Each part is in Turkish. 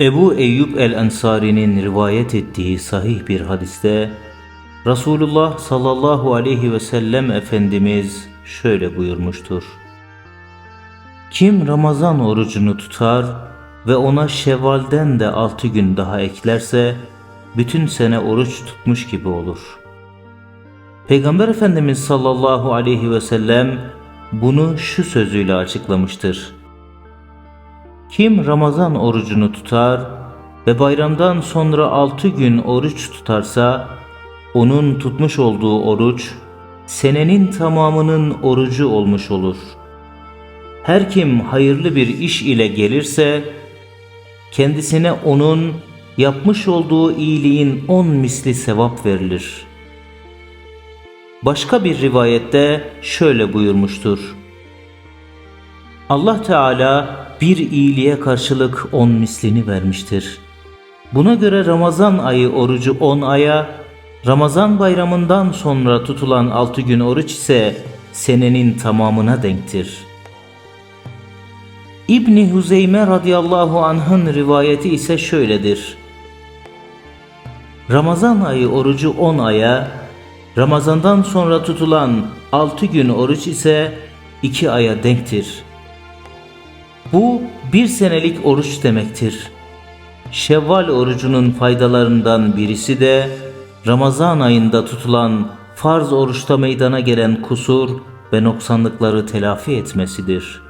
Ebu Eyyub el-Ensari'nin rivayet ettiği sahih bir hadiste Resulullah sallallahu aleyhi ve sellem Efendimiz şöyle buyurmuştur. Kim Ramazan orucunu tutar ve ona Şevval'den de altı gün daha eklerse bütün sene oruç tutmuş gibi olur. Peygamber Efendimiz sallallahu aleyhi ve sellem bunu şu sözüyle açıklamıştır. Kim Ramazan orucunu tutar ve bayramdan sonra altı gün oruç tutarsa, onun tutmuş olduğu oruç, senenin tamamının orucu olmuş olur. Her kim hayırlı bir iş ile gelirse, kendisine onun yapmış olduğu iyiliğin on misli sevap verilir. Başka bir rivayette şöyle buyurmuştur. Allah Teala bir iyiliğe karşılık on mislini vermiştir. Buna göre Ramazan ayı orucu on aya, Ramazan bayramından sonra tutulan altı gün oruç ise senenin tamamına denktir. İbni Huzeyme radıyallahu anh'ın rivayeti ise şöyledir. Ramazan ayı orucu on aya, Ramazandan sonra tutulan altı gün oruç ise iki aya denktir.'' Bu bir senelik oruç demektir. Şevval orucunun faydalarından birisi de Ramazan ayında tutulan farz oruçta meydana gelen kusur ve noksanlıkları telafi etmesidir.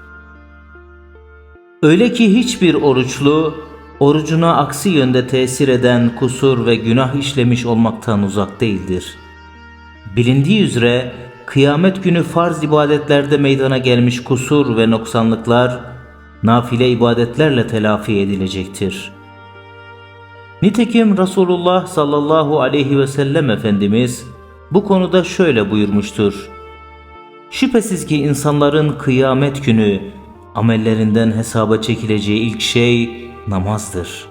Öyle ki hiçbir oruçlu orucuna aksi yönde tesir eden kusur ve günah işlemiş olmaktan uzak değildir. Bilindiği üzere kıyamet günü farz ibadetlerde meydana gelmiş kusur ve noksanlıklar nafile ibadetlerle telafi edilecektir. Nitekim Resulullah sallallahu aleyhi ve sellem Efendimiz bu konuda şöyle buyurmuştur. Şüphesiz ki insanların kıyamet günü amellerinden hesaba çekileceği ilk şey namazdır.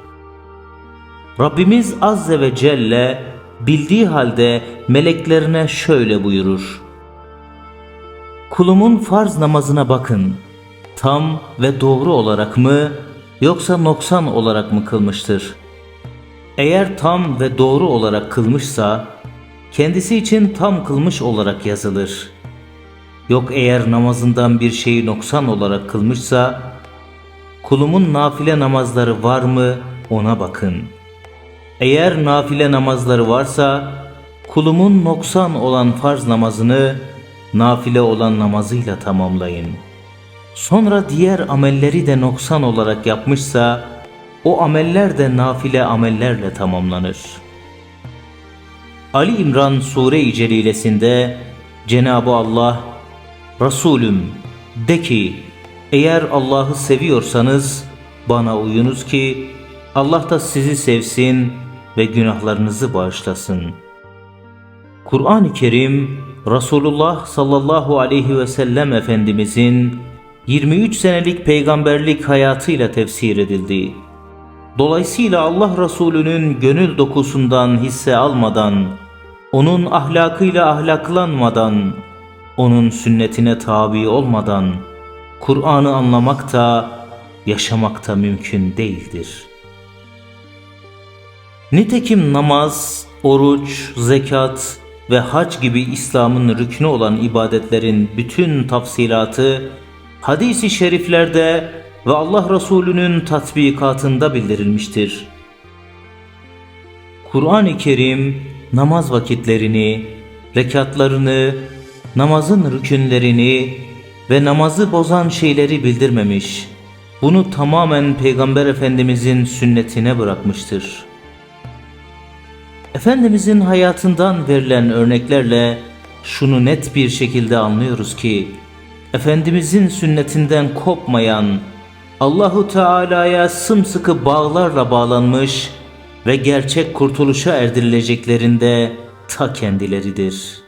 Rabbimiz Azze ve Celle bildiği halde meleklerine şöyle buyurur. Kulumun farz namazına bakın.'' Tam ve doğru olarak mı yoksa noksan olarak mı kılmıştır? Eğer tam ve doğru olarak kılmışsa kendisi için tam kılmış olarak yazılır. Yok eğer namazından bir şeyi noksan olarak kılmışsa kulumun nafile namazları var mı ona bakın. Eğer nafile namazları varsa kulumun noksan olan farz namazını nafile olan namazıyla tamamlayın.'' Sonra diğer amelleri de noksan olarak yapmışsa o ameller de nafile amellerle tamamlanır. Ali İmran Sure-i Celilesinde Cenab-ı Allah Resulüm de ki eğer Allah'ı seviyorsanız bana uyunuz ki Allah da sizi sevsin ve günahlarınızı bağışlasın. Kur'an-ı Kerim Resulullah sallallahu aleyhi ve sellem Efendimizin 23 senelik peygamberlik hayatıyla tefsir edildi. Dolayısıyla Allah Resulü'nün gönül dokusundan hisse almadan, onun ahlakıyla ahlaklanmadan, onun sünnetine tabi olmadan, Kur'an'ı anlamak da, yaşamak da mümkün değildir. Nitekim namaz, oruç, zekat ve hac gibi İslam'ın rüknü olan ibadetlerin bütün tafsilatı hadisi şeriflerde ve Allah Resulü'nün tatbikatında bildirilmiştir. Kur'an-ı Kerim namaz vakitlerini, rekatlarını, namazın rükünlerini ve namazı bozan şeyleri bildirmemiş. Bunu tamamen Peygamber Efendimizin sünnetine bırakmıştır. Efendimizin hayatından verilen örneklerle şunu net bir şekilde anlıyoruz ki Efendimizin sünnetinden kopmayan, Allahu Teala'ya sımsıkı bağlarla bağlanmış ve gerçek kurtuluşa erdirileceklerinde ta kendileridir.''